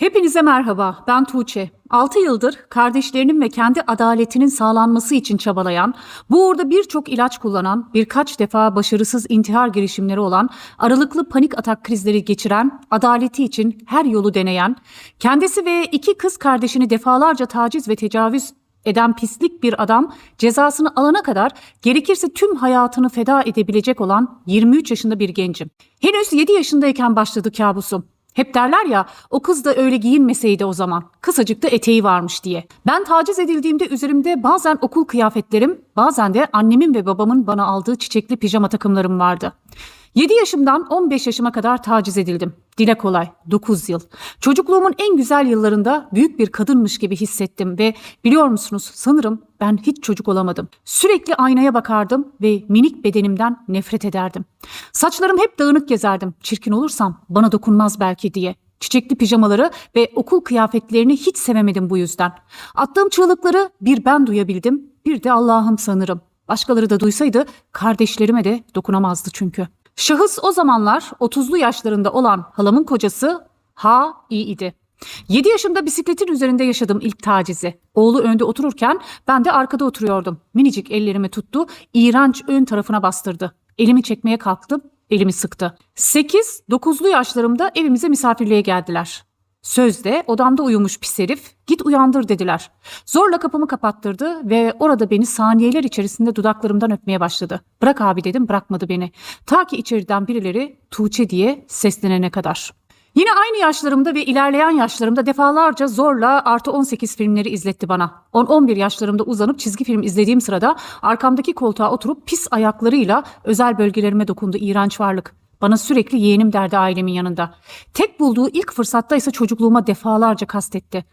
Hepinize merhaba, ben Tuğçe. 6 yıldır kardeşlerinin ve kendi adaletinin sağlanması için çabalayan, bu uğurda birçok ilaç kullanan, birkaç defa başarısız intihar girişimleri olan, aralıklı panik atak krizleri geçiren, adaleti için her yolu deneyen, kendisi ve iki kız kardeşini defalarca taciz ve tecavüz eden pislik bir adam cezasını alana kadar gerekirse tüm hayatını feda edebilecek olan 23 yaşında bir gencim. Henüz 7 yaşındayken başladı kabusum. Hep derler ya o kız da öyle giyinmeseydi o zaman. Kısacık da eteği varmış diye. Ben taciz edildiğimde üzerimde bazen okul kıyafetlerim, bazen de annemin ve babamın bana aldığı çiçekli pijama takımlarım vardı. 7 yaşımdan 15 yaşıma kadar taciz edildim. Dile kolay 9 yıl. Çocukluğumun en güzel yıllarında büyük bir kadınmış gibi hissettim ve biliyor musunuz sanırım ben hiç çocuk olamadım. Sürekli aynaya bakardım ve minik bedenimden nefret ederdim. Saçlarım hep dağınık gezerdim. Çirkin olursam bana dokunmaz belki diye. Çiçekli pijamaları ve okul kıyafetlerini hiç sevemedim bu yüzden. Attığım çığlıkları bir ben duyabildim, bir de Allah'ım sanırım. Başkaları da duysaydı kardeşlerime de dokunamazdı çünkü. Şahıs o zamanlar 30'lu yaşlarında olan halamın kocası Ha iyi idi. 7 yaşımda bisikletin üzerinde yaşadım ilk tacizi. Oğlu önde otururken ben de arkada oturuyordum. Minicik ellerimi tuttu, iğrenç ön tarafına bastırdı. Elimi çekmeye kalktım, elimi sıktı. 8-9'lu yaşlarımda evimize misafirliğe geldiler. Sözde odamda uyumuş pis herif git uyandır dediler. Zorla kapımı kapattırdı ve orada beni saniyeler içerisinde dudaklarımdan öpmeye başladı. Bırak abi dedim bırakmadı beni. Ta ki içeriden birileri Tuğçe diye seslenene kadar. Yine aynı yaşlarımda ve ilerleyen yaşlarımda defalarca zorla artı 18 filmleri izletti bana. 10-11 yaşlarımda uzanıp çizgi film izlediğim sırada arkamdaki koltuğa oturup pis ayaklarıyla özel bölgelerime dokundu iğrenç varlık. Bana sürekli yeğenim derdi ailemin yanında. Tek bulduğu ilk fırsatta ise çocukluğuma defalarca kastetti.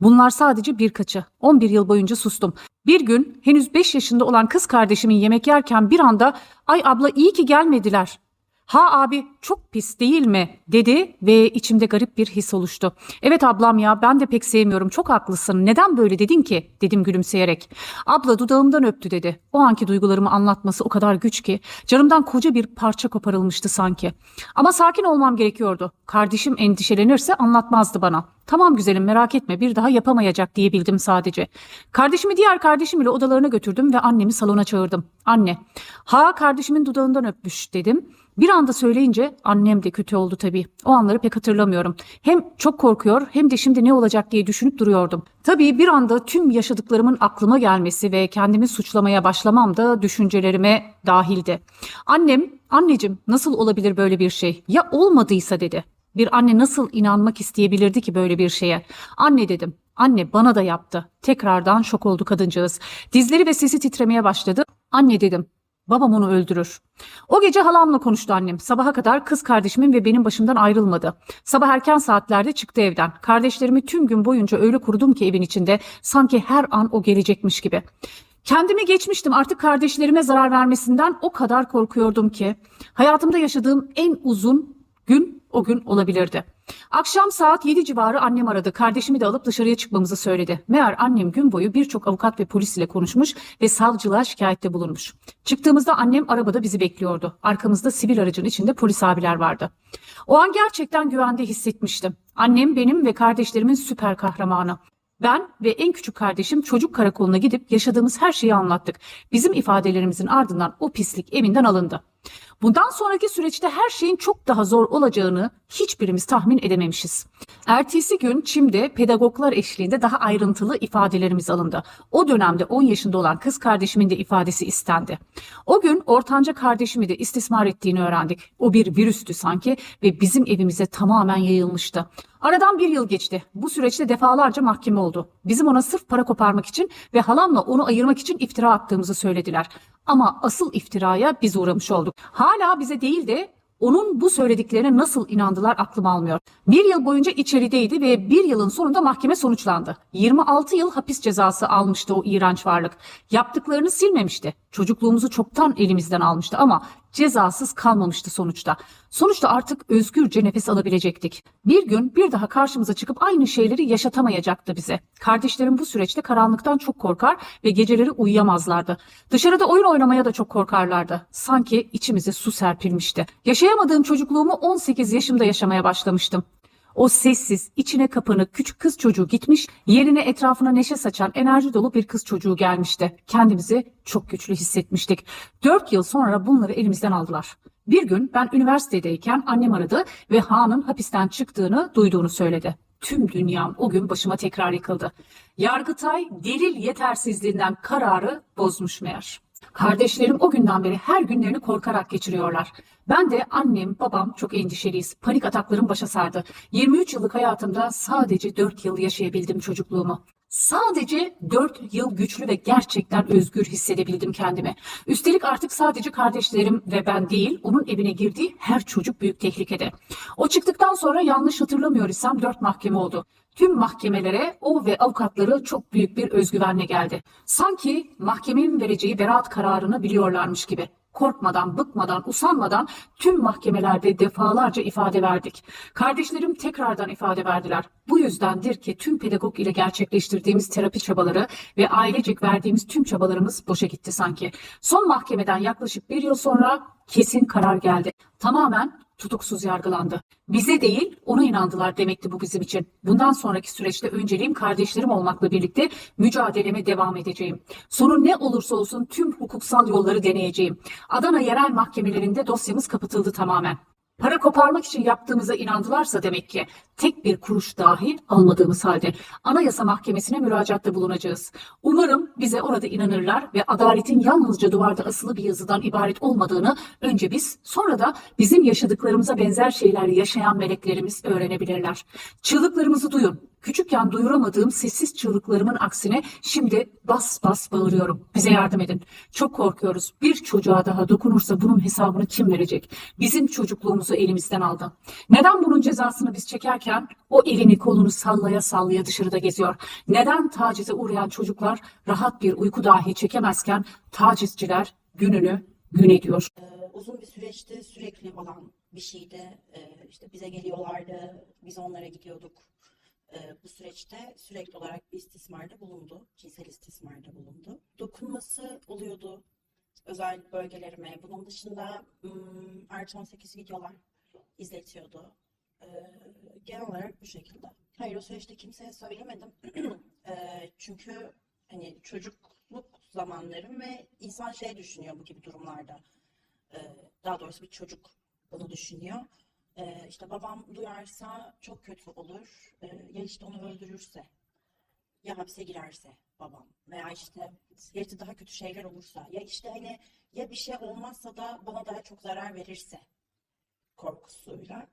Bunlar sadece birkaçı. 11 yıl boyunca sustum. Bir gün henüz 5 yaşında olan kız kardeşimin yemek yerken bir anda ay abla iyi ki gelmediler. Ha abi çok pis değil mi dedi ve içimde garip bir his oluştu. Evet ablam ya ben de pek sevmiyorum çok haklısın neden böyle dedin ki dedim gülümseyerek. Abla dudağımdan öptü dedi. O anki duygularımı anlatması o kadar güç ki canımdan koca bir parça koparılmıştı sanki. Ama sakin olmam gerekiyordu. Kardeşim endişelenirse anlatmazdı bana. Tamam güzelim merak etme bir daha yapamayacak diyebildim sadece. Kardeşimi diğer kardeşim ile odalarına götürdüm ve annemi salona çağırdım. Anne, ha kardeşimin dudağından öpmüş dedim. Bir anda söyleyince annem de kötü oldu tabii. O anları pek hatırlamıyorum. Hem çok korkuyor hem de şimdi ne olacak diye düşünüp duruyordum. Tabii bir anda tüm yaşadıklarımın aklıma gelmesi ve kendimi suçlamaya başlamam da düşüncelerime dahildi. Annem, anneciğim nasıl olabilir böyle bir şey? Ya olmadıysa dedi. Bir anne nasıl inanmak isteyebilirdi ki böyle bir şeye? Anne dedim. Anne bana da yaptı. Tekrardan şok oldu kadıncağız. Dizleri ve sesi titremeye başladı. Anne dedim. Babam onu öldürür. O gece halamla konuştu annem. Sabaha kadar kız kardeşimin ve benim başımdan ayrılmadı. Sabah erken saatlerde çıktı evden. Kardeşlerimi tüm gün boyunca öyle kurudum ki evin içinde sanki her an o gelecekmiş gibi. Kendimi geçmiştim artık kardeşlerime zarar vermesinden o kadar korkuyordum ki. Hayatımda yaşadığım en uzun gün o gün olabilirdi. Akşam saat 7 civarı annem aradı. Kardeşimi de alıp dışarıya çıkmamızı söyledi. Meğer annem gün boyu birçok avukat ve polis ile konuşmuş ve savcılığa şikayette bulunmuş. Çıktığımızda annem arabada bizi bekliyordu. Arkamızda sivil aracın içinde polis abiler vardı. O an gerçekten güvende hissetmiştim. Annem benim ve kardeşlerimin süper kahramanı. Ben ve en küçük kardeşim çocuk karakoluna gidip yaşadığımız her şeyi anlattık. Bizim ifadelerimizin ardından o pislik evinden alındı. Bundan sonraki süreçte her şeyin çok daha zor olacağını hiçbirimiz tahmin edememişiz. Ertesi gün Çim'de pedagoglar eşliğinde daha ayrıntılı ifadelerimiz alındı. O dönemde 10 yaşında olan kız kardeşimin de ifadesi istendi. O gün ortanca kardeşimi de istismar ettiğini öğrendik. O bir virüstü sanki ve bizim evimize tamamen yayılmıştı. Aradan bir yıl geçti. Bu süreçte defalarca mahkeme oldu. Bizim ona sırf para koparmak için ve halamla onu ayırmak için iftira attığımızı söylediler. Ama asıl iftiraya biz uğramış olduk. Hala bize değil de onun bu söylediklerine nasıl inandılar aklım almıyor. Bir yıl boyunca içerideydi ve bir yılın sonunda mahkeme sonuçlandı. 26 yıl hapis cezası almıştı o iğrenç varlık. Yaptıklarını silmemişti. Çocukluğumuzu çoktan elimizden almıştı ama cezasız kalmamıştı sonuçta. Sonuçta artık özgürce nefes alabilecektik. Bir gün bir daha karşımıza çıkıp aynı şeyleri yaşatamayacaktı bize. Kardeşlerim bu süreçte karanlıktan çok korkar ve geceleri uyuyamazlardı. Dışarıda oyun oynamaya da çok korkarlardı. Sanki içimize su serpilmişti. Yaşayamadığım çocukluğumu 18 yaşımda yaşamaya başlamıştım. O sessiz, içine kapanık küçük kız çocuğu gitmiş, yerine etrafına neşe saçan enerji dolu bir kız çocuğu gelmişti. Kendimizi çok güçlü hissetmiştik. Dört yıl sonra bunları elimizden aldılar. Bir gün ben üniversitedeyken annem aradı ve Han'ın hapisten çıktığını duyduğunu söyledi. Tüm dünyam o gün başıma tekrar yıkıldı. Yargıtay delil yetersizliğinden kararı bozmuş meğer. Kardeşlerim o günden beri her günlerini korkarak geçiriyorlar. Ben de annem, babam çok endişeliyiz. Panik ataklarım başa sardı. 23 yıllık hayatımda sadece 4 yıl yaşayabildim çocukluğumu. Sadece 4 yıl güçlü ve gerçekten özgür hissedebildim kendimi. Üstelik artık sadece kardeşlerim ve ben değil, onun evine girdiği her çocuk büyük tehlikede. O çıktıktan sonra yanlış hatırlamıyor isem 4 mahkeme oldu. Tüm mahkemelere o ve avukatları çok büyük bir özgüvenle geldi. Sanki mahkemenin vereceği beraat kararını biliyorlarmış gibi. Korkmadan, bıkmadan, usanmadan tüm mahkemelerde defalarca ifade verdik. Kardeşlerim tekrardan ifade verdiler. Bu yüzdendir ki tüm pedagog ile gerçekleştirdiğimiz terapi çabaları ve ailecek verdiğimiz tüm çabalarımız boşa gitti sanki. Son mahkemeden yaklaşık bir yıl sonra kesin karar geldi. Tamamen tutuksuz yargılandı. Bize değil ona inandılar demekti bu bizim için. Bundan sonraki süreçte önceliğim kardeşlerim olmakla birlikte mücadeleme devam edeceğim. Sonu ne olursa olsun tüm hukuksal yolları deneyeceğim. Adana yerel mahkemelerinde dosyamız kapatıldı tamamen. Para koparmak için yaptığımıza inandılarsa demek ki tek bir kuruş dahi almadığımız halde Anayasa Mahkemesi'ne müracaatta bulunacağız. Umarım bize orada inanırlar ve adaletin yalnızca duvarda asılı bir yazıdan ibaret olmadığını önce biz sonra da bizim yaşadıklarımıza benzer şeyler yaşayan meleklerimiz öğrenebilirler. Çığlıklarımızı duyun. Küçükken duyuramadığım sessiz çığlıklarımın aksine şimdi bas bas bağırıyorum. Bize yardım edin. Çok korkuyoruz. Bir çocuğa daha dokunursa bunun hesabını kim verecek? Bizim çocukluğumuzu elimizden aldı. Neden bunun cezasını biz çekerken o elini kolunu sallaya sallaya dışarıda geziyor? Neden tacize uğrayan çocuklar rahat bir uyku dahi çekemezken tacizciler gününü gün ediyor? Ee, uzun bir süreçte sürekli olan bir şeydi. Ee, işte bize geliyorlardı, biz onlara gidiyorduk. Ee, bu süreçte sürekli olarak bir istismarda bulundu, cinsel istismarda bulundu. Dokunması oluyordu özel bölgelerime. Bunun dışında ım, artı 18 videolar izletiyordu. Ee, genel olarak bu şekilde. Hayır o süreçte kimseye söylemedim. Ee, çünkü hani çocukluk zamanlarım ve insan şey düşünüyor bu gibi durumlarda. Ee, daha doğrusu bir çocuk bunu düşünüyor. Ee, işte babam duyarsa çok kötü olur. Ee, ya işte onu öldürürse ya hapse girerse babam veya işte işte daha kötü şeyler olursa ya işte hani ya bir şey olmazsa da bana daha çok zarar verirse korkusuyla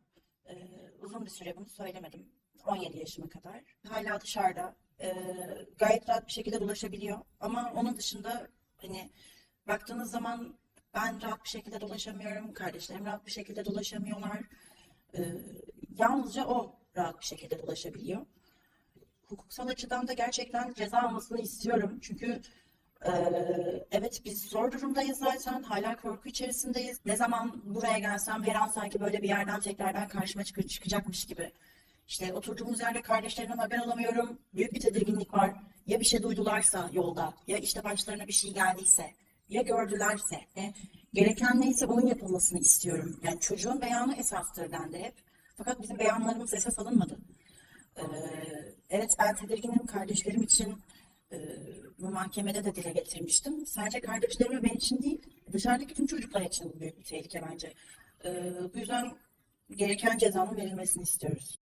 e, uzun bir süre bunu söylemedim. 17 yaşıma kadar. Hala dışarıda e, gayet rahat bir şekilde dolaşabiliyor. Ama onun dışında hani baktığınız zaman ben rahat bir şekilde dolaşamıyorum. Kardeşlerim rahat bir şekilde dolaşamıyorlar. E, yalnızca o rahat bir şekilde dolaşabiliyor. Hukuksal açıdan da gerçekten ceza almasını istiyorum. Çünkü ee, evet biz zor durumdayız zaten. Hala korku içerisindeyiz. Ne zaman buraya gelsem her an sanki böyle bir yerden tekrardan karşıma çık- çıkacakmış gibi. İşte oturduğumuz yerde kardeşlerimden haber alamıyorum. Büyük bir tedirginlik var. Ya bir şey duydularsa yolda, ya işte başlarına bir şey geldiyse, ya gördülerse. E, gereken neyse onun yapılmasını istiyorum. Yani çocuğun beyanı esastır dendi hep. Fakat bizim beyanlarımız esas alınmadı. Ee, evet ben tedirginim kardeşlerim için e, bu mahkemede de dile getirmiştim. Sadece kardeşlerim ve ben için değil, dışarıdaki tüm çocuklar için büyük bir tehlike bence. Ee, bu yüzden gereken cezanın verilmesini istiyoruz.